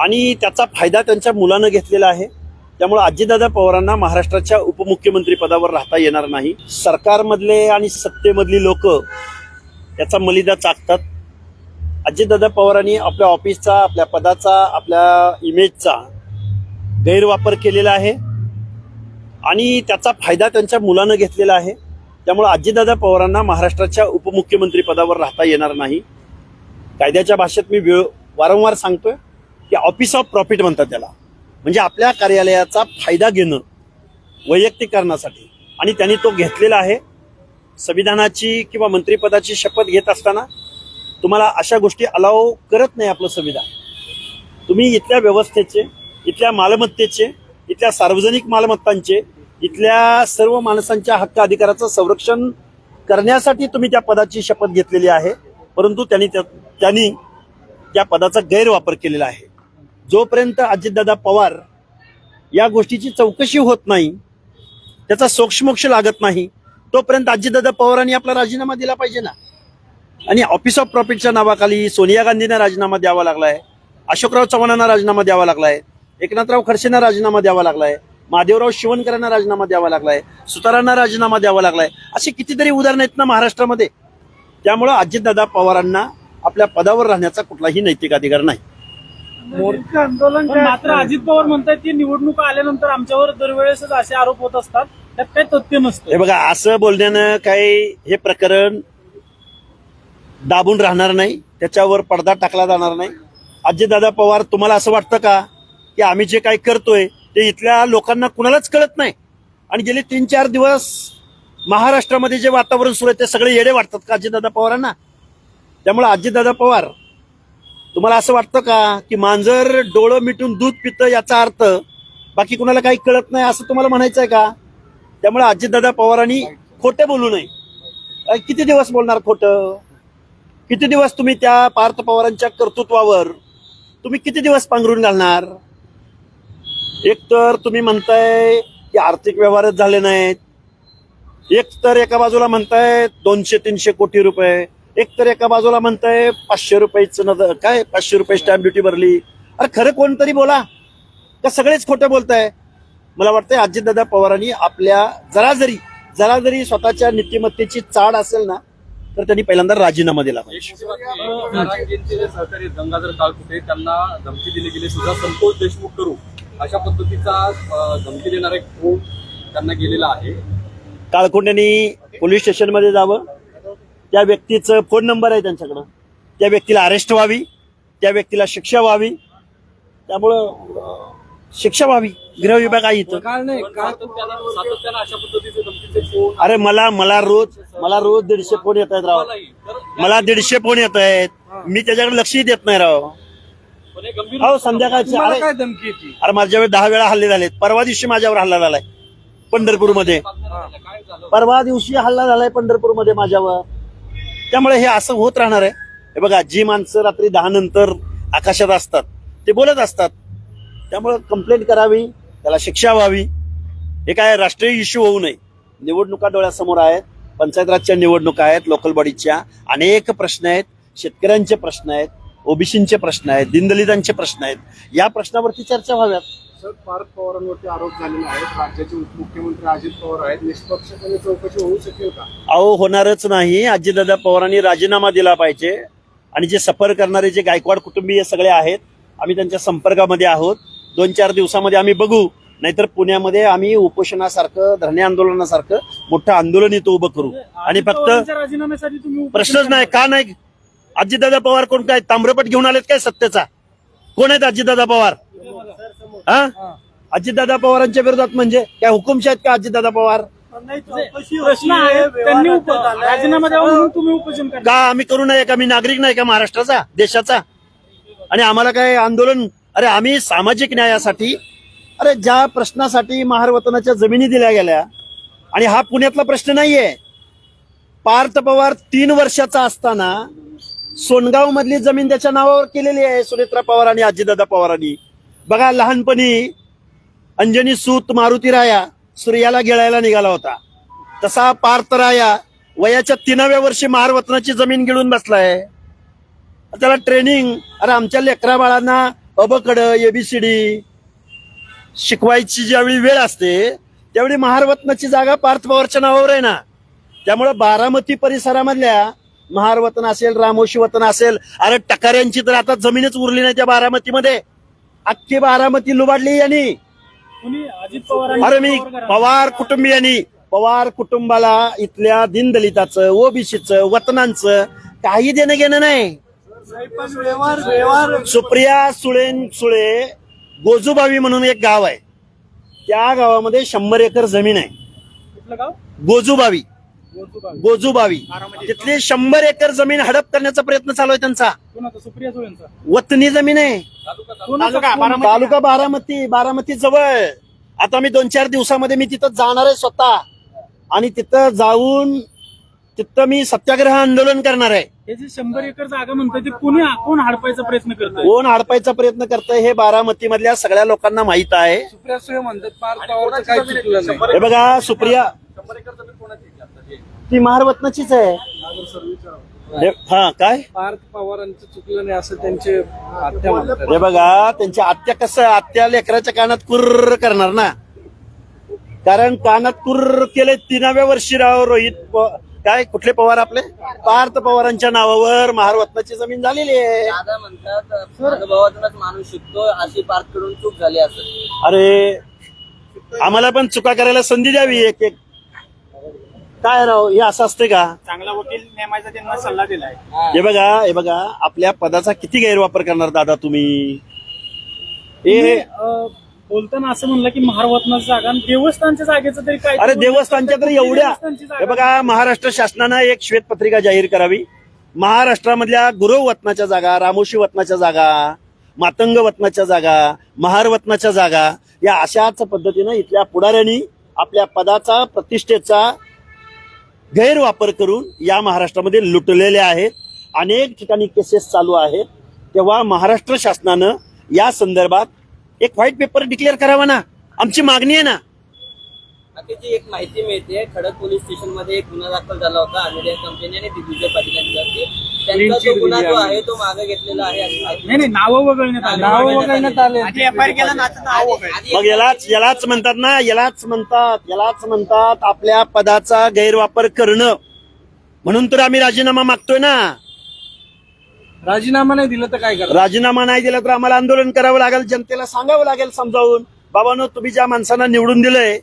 आणि त्याचा फायदा त्यांच्या मुलानं घेतलेला आहे. त्यामुळे अजितदादा पवारांना महाराष्ट्राच्या उपमुख्यमंत्री पदावर राहता येणार नाही. सरकारमधले आणि सत्तेमधली लोक याचा मलिदा चाकतात. अजितदादा पवारांनी आपल्या ऑफिसचा आपल्या पदाचा आपल्या इमेजचा गैरवापर केलेला आहे. आणि त्याचा फायदा त्यांच्या मुलानं घेतलेला आहे. त्यामुळे अजितदादा पवारांना महाराष्ट्राच्या उपमुख्यमंत्री पदावर राहता येणार नाही. कायद्याच्या भाषेत मी वेळ वारंवार सांगतोय. की ऑफिस ऑफ प्रॉफिट म्हणतात त्याला. म्हणजे आपल्या कार्यालयाचा फायदा घेणं वैयक्तिकरणासाठी. आणि त्यांनी तो घेतलेला आहे. संविधानाची किंवा मंत्रिपदाची शपथ घेत असताना तुम्हाला अशा गोष्टी अलाव करत नाही आपलं संविधान. तुम्ही इथल्या व्यवस्थेचे इथल्या मालमत्तेचे इथल्या सार्वजनिक मालमत्तांचे इथल्या सर्व माणसांच्या हक्क अधिकाराचं संरक्षण करण्यासाठी तुम्ही त्या पदाची शपथ घेतलेली आहे. परंतु त्यांनी त्या- त्यांनी त्या पदाचा गैरवापर केलेला आहे. जोपर्यंत अजितदादा पवार या गोष्टीची चौकशी होत नाही त्याचा सोक्षमोक्ष लागत नाही तोपर्यंत अजितदादा पवारांनी आपला राजीनामा दिला पाहिजे ना. आणि ऑफिस ऑफ प्रॉफिटच्या नावाखाली सोनिया गांधींना राजीनामा द्यावा लागलाय अशोकराव चव्हाणांना राजीनामा द्यावा लागलाय एकनाथराव खडसेंना राजीनामा द्यावा लागलाय महादेवराव शिवणकरांना राजीनामा द्यावा लागलाय सुतारांना राजीनामा द्यावा लागलाय अशी कितीतरी उदाहरणं आहेत ना महाराष्ट्रामध्ये. त्यामुळं अजितदादा पवारांना आपल्या पदावर राहण्याचा कुठलाही नैतिक अधिकार नाही. आंदोलन मात्र अजित पवार म्हणतात की निवडणुका आल्यानंतर आमच्यावर दरवेळेसच असे आरोप होत असतात त्यात काही तथ्य नसतं. हे बघा असं बोलण्यानं काही हे प्रकरण दाबून राहणार नाही त्याच्यावर पडदा टाकला जाणार नाही. अजितदादा पवार तुम्हाला असं वाटतं का की आम्ही जे काही करतोय ते इथल्या लोकांना कुणालाच कळत नाही? आणि गेले तीन चार दिवस महाराष्ट्रामध्ये जे वातावरण सुरू आहे ते सगळे येडे वाटतात का अजितदादा पवारांना? त्यामुळे अजितदादा पवार तुम्हाला असं वाटतं का की मांजर डोळं मिटून दूध पितं याचा अर्थ बाकी कुणाला काही कळत नाही असं तुम्हाला म्हणायचं आहे का? त्यामुळे अजितदादा पवारांनी खोटे बोलू नये. किती दिवस बोलणार खोटं? किती दिवस तुम्ही त्या पार्थ पवारांच्या कर्तृत्वावर तुम्ही किती दिवस पांघरून घालणार? एक तर तुम्ही म्हणताय की आर्थिक व्यवहारच झाले नाहीत. एक तर एका बाजूला म्हणताय दोनशे तीनशे कोटी रुपये. एक तर एका बाजूला म्हणताय पाचशे रुपयाचं नद काय? पाचशे रुपये स्टॅम्प ड्युटी भरली. अरे खरं कोणतरी बोला. का सगळेच खोटे बोलताय? मला वाटतंय अजितदादा पवारांनी आपल्या जरा जरी जरा जरी स्वतःच्या नीतिमत्तेची चाड असेल ना तर त्यांनी पहिल्यांदा राजीनामा दिला पाहिजे. जरांगेंचे जे सहकारी गंगाधर काळकुटे त्यांना धमकी दिली गेली सुद्धा संतोष देशमुख करू अशा पद्धतीचा धमकी देणारा एक फोन त्यांना गेलेला आहे? काळकोंड्यांनी पोलीस स्टेशनमध्ये जावं त्या व्यक्तीचं फोन नंबर आहे त्यांच्याकडं. त्या व्यक्तीला अरेस्ट व्हावी त्या व्यक्तीला शिक्षा व्हावी. त्यामुळं शिक्षा व्हावी. गृह विभाग आहे इथं. अरे मला मला रोज मला रोज दीडशे फोन येत आहेत राव. मला दीडशे फोन येत आहेत. मी त्याच्याकडे लक्षही देत नाही राव. पण हे गंभीर हो संध्याकाळची अरे काय धमकी येते अरे माझ्यावर दहा वेळा हल्ले झालेत. परवा दिवशी माझ्यावर हल्ला झालाय पंढरपूरमध्ये. काय झालं? परवा दिवशी हल्ला झालाय पंढरपूरमध्ये माझ्यावर. त्यामुळे हे असं होत राहणार आहे. हे बघा जी माणसं रात्री दहा नंतर आकाशात असतात ते बोलत असतात. त्यामुळे कंप्लेंट करावी त्याला शिक्षा व्हावी. हे काय राष्ट्रीय इश्यू होऊ नये. निवडणुका डोळ्यासमोर आहेत पंचायत राजच्या निवडणुका आहेत लोकल बॉडीच्या अनेक प्रश्न आहेत शेतकऱ्यांचे प्रश्न आहेत ओबीसींचे प्रश्न आहेत दिनदलितांचे प्रश्न आहेत. या प्रश्नावरती चर्चा व्हाव्यात. सर पार्थ पवारांवरती आरोप झालेले आहेत. राज्याचे उपमुख्यमंत्री अजित पवार आहेत. निष्पक्षपणे चौकशी होऊ शकेल का? अहो होणारच नाही. अजितदादा पवारांनी राजीनामा दिला पाहिजे. आणि जे सफर करणारे जे गायकवाड कुटुंबीय सगळे आहेत आम्ही त्यांच्या संपर्कामध्ये आहोत. दोन चार दिवसामध्ये आम्ही बघू. नाहीतर पुण्यामध्ये आम्ही उपोषणासारखं धरणे आंदोलनासारखं मोठं आंदोलन इथं उभं करू. आणि फक्त राजीनाम्यासाठी तुम्ही प्रश्नच नाही. का नाही? अजितदादा पवार कोण? काय ताम्रपट घेऊन आलेत काय सत्तेचा? कोण आहेत अजितदादा पवार? हा? अजितदादा पवारांच्या विरोधात म्हणजे? काय हुकुमशाह आहेत का अजितदादा पवार? प्रश्न आहे त्यांनी उप- राजीनामा द्यावा म्हणून तुम्ही उपोषण का आम्ही करू नये का? मी नागरिक नाही का महाराष्ट्राचा देशाचा? आणि आम्हाला काय आंदोलन? अरे आम्ही सामाजिक न्यायासाठी अरे ज्या प्रश्नासाठी महारवतनाच्या जमिनी दिल्या गेल्या आणि हा पुण्यातला प्रश्न नाहीये. पार्थ पवार तीन वर्षाचा असताना सोनगाव मधली जमीन त्याच्या नावावर केलेली आहे सुनेत्रा पवार आणि अजितदादा पवारांनी. बघा लहानपणी अंजनी सूत मारुती राया सूर्याला गिळायला निघाला होता. तसा पार्थ राया वयाच्या तिनाव्या वर्षी महारवतनाची जमीन गिळून बसलाय. त्याला ट्रेनिंग अरे आमच्या लेकरा बाळांना अबकड एबीसीडी शिकवायची ज्यावेळी वेळ असते त्यावेळी महारवतनाची जागा पार्थ पवारच्या नावावर आहे ना. त्यामुळे बारामती परिसरामधल्या महारवतन असेल रामोशी वतन असेल अरे टकाऱ्यांची तर आता जमीनच उरली नाही त्या बारामतीमध्ये. अख्खी बारामती लुबाडली यांनी. अजित पवार अरे मी पवार कुटुंबियांनी पवार कुटुंबाला इथल्या दीनदलिताचं ओबीसीचं वतनांचं काही देणं घेणं नाही सुप्रिया सुळेन सुळे गोजूबावी म्हणून एक गाव आहे. त्या गावामध्ये शंभर एकर जमीन आहे. गोजूबावी. गोजूबावी तिथली शंभर एकर जमीन हडप करण्याचा प्रयत्न चालू आहे त्यांचा. वतनी जमीन आहे. तालुका बारामती. बारामती जवळ. आता मी दोन चार दिवसामध्ये मी तिथं जाणार आहे स्वतः. आणि तिथं जाऊन तिथं मी सत्याग्रह आंदोलन करणार आहे. हे जे शंभर एकर जागा म्हणतात ते कोणी कोण हडपायचा प्रयत्न करतोय? कोण हडपायचा प्रयत्न करतंय हे बारामती मधल्या सगळ्या लोकांना माहीत आहे. सुप्रिया सुळे म्हणतात पार्थ पवारचं काही चुकलं नाही. हे बघा सुप्रिया शंभर एकर जमीन कोणाची? ती महारवतनाचीच आहे. हे- हा काय? पार्थ पवारांचं चुकलं नाही असं त्यांचे आत्या म्हणतात. हे बघा त्यांच्या आत्या कसं आत्या लेकराच्या कानात कुर्र करणार ना? कारण कानात कुर्र केले तिनाव्या वर्षी राव रोहित प- काय कुठले पवार आपले? पार्थ पवारांच्या नावावर महारवतनाची जमीन झालेली आहे. दादा म्हणतात अनुभवातूनच माणूस शिकतो अशी पार्थकडून चूक झाली असं. अरे आम्हाला पण चुका करायला संधी द्यावी एक एक. काय राव हे असं असते का? चांगला वकील नेमायचा त्यांना सल्ला दिलाय. हे. बघा हे बघा आपल्या पदाचा किती गैरवापर करणार दादा तुम्ही? हे बोलताना असं म्हणलं की महारवतनाची जागा देवस्थानच्या जागेचं तरी काय अरे देवस्थानच्या तर एवढ्या. हे बघा महाराष्ट्र शासनानं एक श्वेतपत्रिका जाहीर करावी. महाराष्ट्रामधल्या गुरव वतनाच्या जागा रामोशी वतनाच्या जागा मातंग वतनाच्या जागा महार वतनाच्या जागा या अशाच पद्धतीनं इथल्या पुढाऱ्यांनी आपल्या पदाचा प्रतिष्ठेचा गैरवापर करून या महाराष्ट्रामध्ये लुटलेले आहेत. अनेक ठिकाणी केसेस चालू आहेत. तेव्हा महाराष्ट्र शासनानं या संदर्भात एक व्हाईट पेपर डिक्लेअर करावा ना. आमची मागणी आहे ना. बाकीची एक माहिती मिळते. खडक पोलीस स्टेशनमध्ये एक गुन्हा दाखल झाला होता. अमेरिकन कंपनी आणि दिग्विजय पाटील यांच्यावरती त्यांचा जो गुन्हा जो आहे तो मागे घेतलेला आहे. अशी माहिती नाही नाही नावं वगळण्यात आली. नावं वगळण्यात आले. आधी आधी मग यालाच यालाच म्हणतात ना यालाच म्हणतात यालाच म्हणतात आपल्या पदाचा गैरवापर करणं. म्हणून तर आम्ही राजीनामा मागतोय ना. राजीनामा नाही दिलं तर काय करणार? राजीनामा नाही दिला तर आम्हाला आंदोलन करावं लागेल जनतेला सांगावं लागेल समजावून. बाबांनो तुम्ही ज्या माणसांना निवडून दिलंय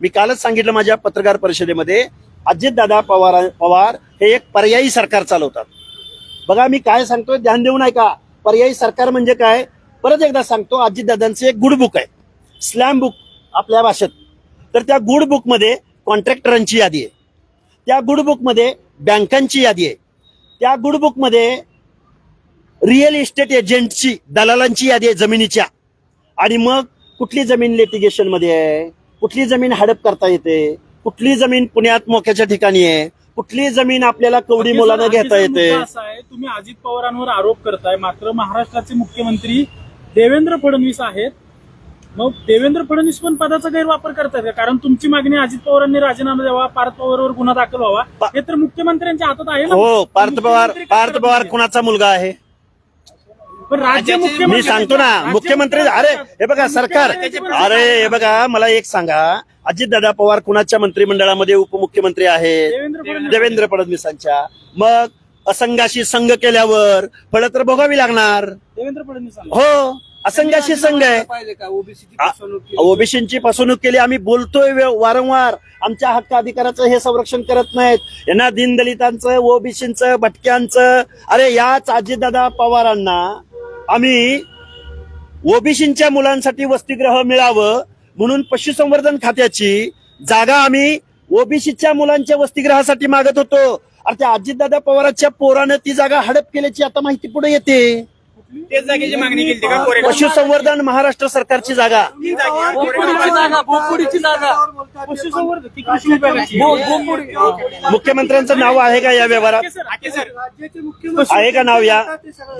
मी कालच सांगितलं माझ्या पत्रकार परिषदेमध्ये अजितदादा पवार पवार हे एक पर्यायी सरकार चालवतात. बघा मी काय सांगतोय ध्यान देऊ नये का पर्यायी सरकार म्हणजे काय? परत एकदा सांगतो अजितदादांचं एक गुड बुक आहे. स्लॅम बुक आपल्या भाषेत. तर त्या गुड बुकमध्ये कॉन्ट्रॅक्टरांची यादी आहे. त्या गुड बुकमध्ये बँकांची यादी आहे. त्या गुड बुकमध्ये रिअल इस्टेट एजंटची दलालांची यादी आहे जमिनीच्या. आणि मग कुठली जमीन लिटिगेशनमध्ये आहे? कुठली जमीन हडप करता येते? कुठली जमीन पुण्यात मोक्याच्या ठिकाणी आहे? कुठली जमीन आपल्याला कवडी मुलानं घेता येते? मुद्दा असा आहे तुम्ही अजित पवारांवर आरोप करताय मात्र महाराष्ट्राचे मुख्यमंत्री देवेंद्र फडणवीस आहेत. मग देवेंद्र फडणवीस पण पदाचा गैरवापर करतायत का? कारण तुमची मागणी अजित पवारांनी राजीनामा द्यावा पार्थ पवारवर गुन्हा दाखल व्हावा हे तर मुख्यमंत्र्यांच्या हातात आहे ना. हो पार्थ पवार पार्थ पवार? कुणाचा मुलगा आहे? पण राज्य मी सांगतो ना मुख्यमंत्री अरे हे बघा सरकार अरे हे बघा मला एक सांगा. अजितदादा पवार कुणाच्या मंत्रिमंडळामध्ये उपमुख्यमंत्री आहेत देवेंद्र फडणवीस. देवेंद्र फडणवीसांच्या. मग असंघाशी संघ केल्यावर फळं तर भोगावी लागणार. देवेंद्र फडणवीस हो असंघाशी संघ आहे. ओबीसीची फसवणूक केली. ओबीसीची फसवणूक केली आम्ही बोलतोय वे- वारंवार. आमच्या हक्क अधिकाराचं हे संरक्षण करत नाहीत. यांना दीनदलितांचं ओबीसीचं भटक्यांचं अरे याच अजितदादा पवारांना आम्ही ओबीसीच्या मुलांसाठी वसतिगृह मिळावं म्हणून पशुसंवर्धन खात्याची जागा आम्ही ओबीसीच्या मुलांच्या वसतिगृहासाठी मागत होतो. अरे त्या अजितदादा पवारांच्या पोरानं ती जागा हडप केल्याची आता माहिती पुढे येते. तेच जागेची मागणी केली का? पशुसंवर्धन महाराष्ट्र सरकारची जागा. बोपुडीची जागा बोपुडीची जागा पशुसंवर्धन ती कृषी विभागाची. बो- बोपुडी मुख्यमंत्र्यांचं नाव आहे का या व्यवहारात? राज्याचे मुख्यमंत्री आहे का नाव या?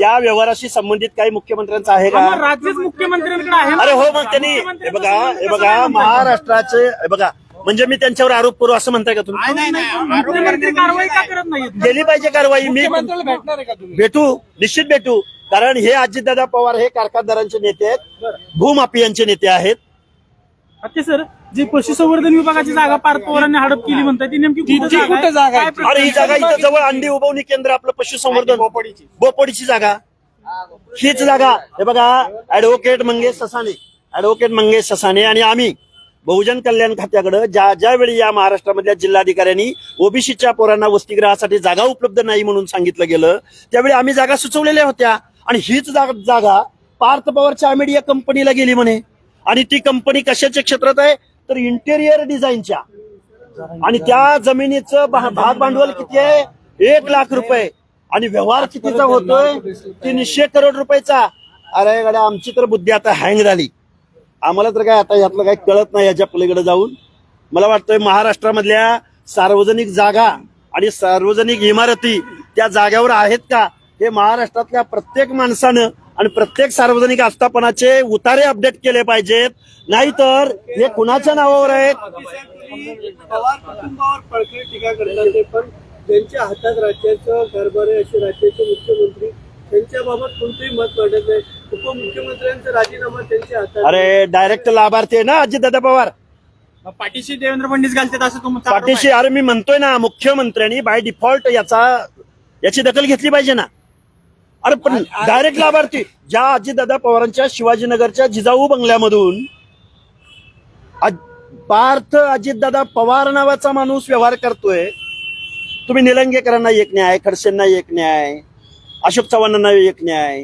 या व्यवहाराशी संबंधित काही मुख्यमंत्र्यांचं आहे का? राज्यच मुख्यमंत्र्यांकडे आहे ना. अरे हो मग त्यांनी हे बघा हे बघा महाराष्ट्राचे हे बघा म्हणजे मी त्यांच्यावर आरोप करू असं म्हणताय का तुम्ही? मुख्यमंत्री कारवाई का करत नाहीत केली पाहिजे कारवाई. मी भेटणार आहे का तुम्ही? भेटू निश्चित भेटू. कारण हे अजितदादा पवार हे कारखानदारांचे नेते आहेत. भूमाफियांचे नेते आहेत. सर जी पशुसंवर्धन विभागाची जागा पार्थ पवारांनी हडप केली म्हणतात ती नेमकी कुठं जागा आहे? अरे ही? जागा इथं जवळ अंडी उभवणी केंद्र आपलं पशुसंवर्धन. बोपडीची. बोपडीची जागा. हीच जागा. हे बघा ऍडव्होकेट मंगेश ससाने. ऍडव्होकेट मंगेश ससाने आणि आम्ही बहुजन कल्याण खात्याकडे ज्या ज्यावेळी या महाराष्ट्रामधल्या जिल्हाधिकाऱ्यांनी ओबीसीच्या पोरांना वसतिगृहासाठी जागा उपलब्ध नाही म्हणून सांगितलं गेलं त्यावेळी आम्ही जागा सुचवलेल्या होत्या. आणि हीच जागा पार्थ पवारच्या मीडिया कंपनीला गेली म्हणे. आणि ती कंपनी कशाच्या क्षेत्रात आहे? तर इंटेरियर डिझाईनच्या आणि त्या जमिनीचं भाग भांडवल किती आहे? एक लाख रुपये. आणि व्यवहार कितीचा होतोय? तीनशे करोड रुपयाचा. अरे गाड्या आमची तर बुद्धी आता हँग झाली. आम्हाला तर काय आता यातलं काही कळत नाही याच्या पलीकडे जाऊन. मला वाटतंय महाराष्ट्रामधल्या सार्वजनिक जागा आणि सार्वजनिक इमारती त्या जाग्यावर आहेत का? हे महाराष्ट्रातल्या प्रत्येक माणसानं आणि प्रत्येक सार्वजनिक आस्थापनाचे उतारे अपडेट केले पाहिजेत. नाहीतर हे कुणाच्या नावावर आहेत? पवार टीका करतात पण त्यांच्या हातात राज्याचं कारभार आहे असे राज्याचे मुख्यमंत्री त्यांच्याबाबत कोणतंही मत मांडत नाही. उपमुख्यमंत्र्यांचा राजीनामा त्यांच्या हातात अरे डायरेक्ट लाभार्थी आहे ना अजितदादा पवार? पाठीशी देवेंद्र फडणवीस घालतात असं तुमचं पाठीशी अरे मी म्हणतोय ना मुख्यमंत्र्यांनी बाय डिफॉल्ट याचा याची दखल घेतली पाहिजे ना. अरे पण डायरेक्ट लाभार्थी ज्या अजितदादा पवारांच्या शिवाजीनगरच्या जिजाऊ बंगल्यामधून अज- पार्थ अजितदादा पवार नावाचा माणूस व्यवहार करतोय. तुम्ही निलंगेकरांना एक न्याय खडसेंना एक न्याय अशोक चव्हाणांना एक न्याय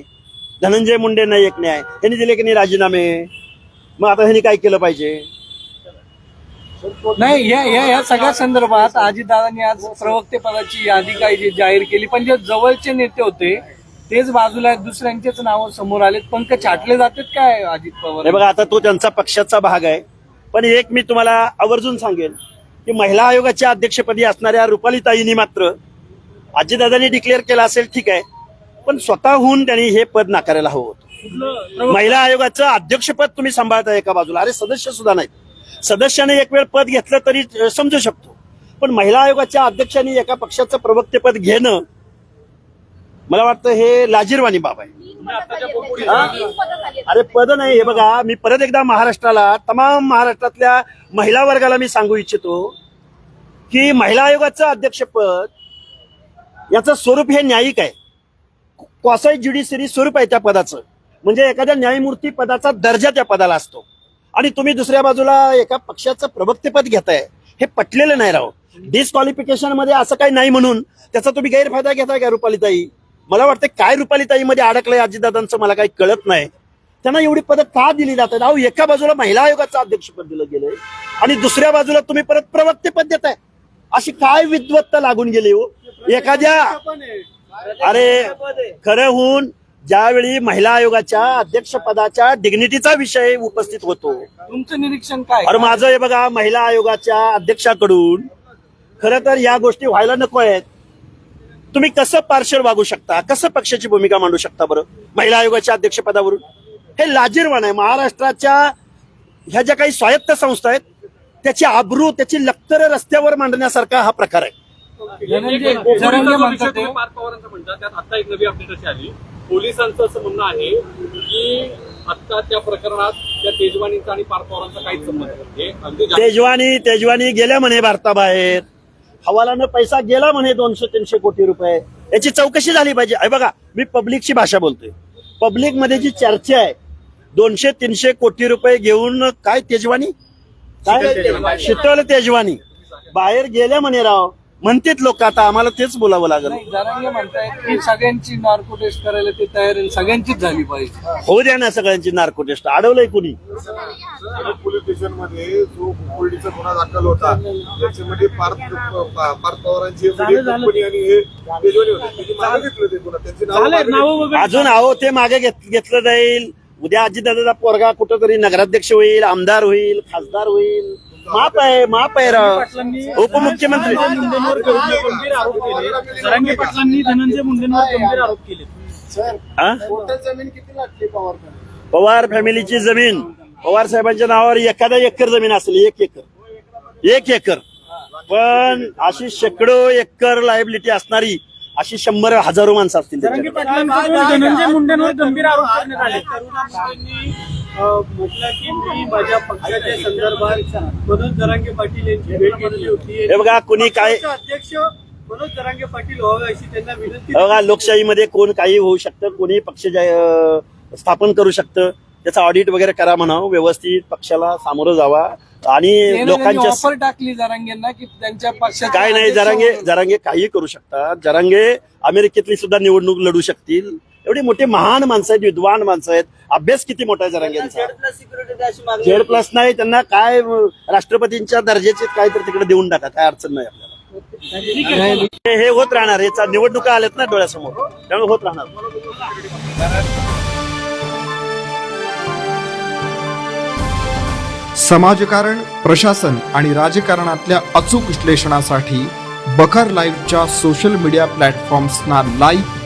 धनंजय मुंडेंना एक न्याय यांनी दिले की नाही राजीनामे? मग आता ह्यांनी काय केलं पाहिजे? नाही या या या सगळ्या संदर्भात अजितदादांनी आज प्रवक्ते पदाची यादी काही जी जाहीर केली पण जे जवळचे नेते होते तेच बाजूला दुसऱ्यांचेच नाव समोर आलेत. पंख छाटले जातात काय अजित हे पवार बघा आता तो त्यांचा पक्षाचा भाग आहे. पण एक मी तुम्हाला आवर्जून सांगेन की महिला आयोगाच्या अध्यक्षपदी असणाऱ्या रुपालीताईंनी मात्र अजितदादांनी डिक्लेअर केलं असेल ठीक आहे. पण स्वतःहून त्यांनी हे पद नाकारायला हवं होतं. महिला आयोगाचं अध्यक्षपद तुम्ही सांभाळताय एका बाजूला. अरे सदस्य सुद्धा नाहीत. सदस्याने एक वेळ पद घेतलं तरी समजू शकतो. पण महिला आयोगाच्या अध्यक्षांनी एका पक्षाचं प्रवक्तेपद घेणं मला वाटतं हे लाजीरवाणी बाब आहे. अरे पद नाही हे बघा मी परत एकदा महाराष्ट्राला तमाम महाराष्ट्रातल्या महिला वर्गाला मी सांगू इच्छितो की महिला आयोगाचं अध्यक्षपद याचं स्वरूप हे न्यायिक आहे. क्वासाई ज्युडिशरी स्वरूप आहे त्या पदाचं. म्हणजे एखाद्या न्यायमूर्ती पदाचा दर्जा त्या पदाला असतो. आणि तुम्ही दुसऱ्या बाजूला एका पक्षाचं प्रवक्तेपद घेताय. हे पटलेलं नाही राव. डिस्क्वालिफिकेशनमध्ये असं काही नाही म्हणून त्याचा तुम्ही गैरफायदा घेताय का रुपालीताई? मला वाटतं काय रुपालीताईमध्ये अडकलंय अजितदादांचं मला काही कळत नाही. त्यांना एवढी पदं का दिली जातात अहो एका बाजूला महिला आयोगाचं अध्यक्षपद दिलं गेलंय आणि दुसऱ्या बाजूला तुम्ही परत प्रवक्तेपद देताय. अशी काय विद्वत्ता लागून गेली हो? एखाद्या अरे खरं होऊन ज्यावेळी महिला आयोगाच्या अध्यक्षपदाच्या डिग्निटीचा विषय उपस्थित होतो. तुमचं निरीक्षण काय? अरे माझं हे बघा महिला आयोगाच्या अध्यक्षाकडून खरं तर या गोष्टी व्हायला नको आहेत. तुम्ही कसं पार्शल वागू शकता? कसं पक्षाची भूमिका मांडू शकता बरं? महिला आयोगाच्या अध्यक्षपदावरून? हे लाजीरवाण आहे. महाराष्ट्राच्या ह्या ज्या काही स्वायत्त संस्था आहेत त्याची आबरू त्याची लक्तर रस्त्यावर मांडण्यासारखा हा प्रकार आहे. धनंजय पोलिसांचा जरंगे जो म्हणतात विषय ते. तुम्ही पार्थ पवारांचा म्हणता त्यात आता एक नवी अपडेट अशी आली. पोलिसांचं असं म्हणणं आहे की आता त्या प्रकरणात त्या तेजवानीचा आणि पार्थ पवारांचा काहीच संबंध हे तेजवानी तेजवानी गेल्या म्हणे भारताबाहेर. हवालानं पैसा गेला म्हणे दोनशे तीनशे कोटी रुपये. याची चौकशी झाली पाहिजे. हे बघा मी पब्लिकची भाषा बोलतोय. पब्लिकमध्ये जी चर्चा आहे दोनशे तीनशे कोटी रुपये घेऊन काय तेजवानी? काय शीतल तेजवानी. बाहेर गेल्या म्हणे राव. म्हणतेत लोक आता आम्हाला तेच बोलावं लागेल. नाही जरांगे म्हणतायत की सगळ्यांची नार्को टेस्ट करायला ते तयार आहे सगळ्यांचीच झाली पाहिजे. होऊ द्या ना सगळ्यांची नार्को टेस्ट अडवलंय कुणी पोलीस स्टेशनमध्ये जो कोर्डीचा गुन्हा दाखल होता त्याच्यामध्ये पार्थ पार्थ पवारांची झालं, झालं. कंपनी आणि हे तेजवानी होते. त्यांनी मागे घेतलं ते गुन्हा त्यांची नावं झालंय मागे नावं वगैरे अजून अहो ते मागे घेत- घेतलं जाईल. उद्या अजितदादाचा पोरगा कुठंतरी नगराध्यक्ष होईल आमदार होईल खासदार होईल. माप आहे माप आहे राव. उपमुख्यमंत्री. धनंजय मुंडेंवर गंभीर आरोप केले. जरांगे पाटलांनी धनंजय मुंडेंवर गंभीर आरोप केले. हा? जमीन किती लागते पवार पवार फॅमिलीची जमीन. पवार साहेबांच्या नावावर एखादा एकर जमीन असेल एक एकर. एक एकर. पण अशी शेकडो एकर लायबिलिटी असणारी अशी शंभर हजारो माणसं असतील जरांगे त्यांच्याकडे. पाटलांकडून धनंजय मुंडेंवर गंभीर आरोप करण्यात आले. म्हटलं की मी माझ्या पक्षाच्या संदर्भात मनोज जरांगे पाटील यांची भेट घेतली होती. हे बघा कुणी काय अध्यक्ष मनोज जरांगे पाटील व्हावे अशी त्यांना विनंती बघा लोकशाहीमध्ये कोण काही होऊ शकतं कोणी पक्ष स्थापन करू शकतं त्याचा ऑडिट वगैरे करा म्हणावं व्यवस्थित पक्षाला सामोरं जावा. आणि लोकांच्या ऑफर टाकली जरांगेंना की त्यांच्या पक्षाचे काय नाही जरांगे. जरांगे काही करू शकतात. जरांगे अमेरिकेतली सुद्धा निवडणूक लढू शकतील. एवढे मोठे महान माणसं आहेत विद्वान माणसं आहेत. अभ्यास किती मोठा आहे जरांगेंचा झेड प्लस नाही त्यांना काय राष्ट्रपतींच्या दर्जाचे काय तर तिकडे देऊन टाका काय अडचण नाही आपल्याला. हे हे होत राहणार याचा निवडणुका आल्यात ना डोळ्यासमोर. त्यामुळे होत राहणार. समाजकारण प्रशासन आणि राजकारणातल्या अचूक विश्लेषणासाठी बखर लाईव्हच्या सोशल मीडिया प्लॅटफॉर्म्सना लाईक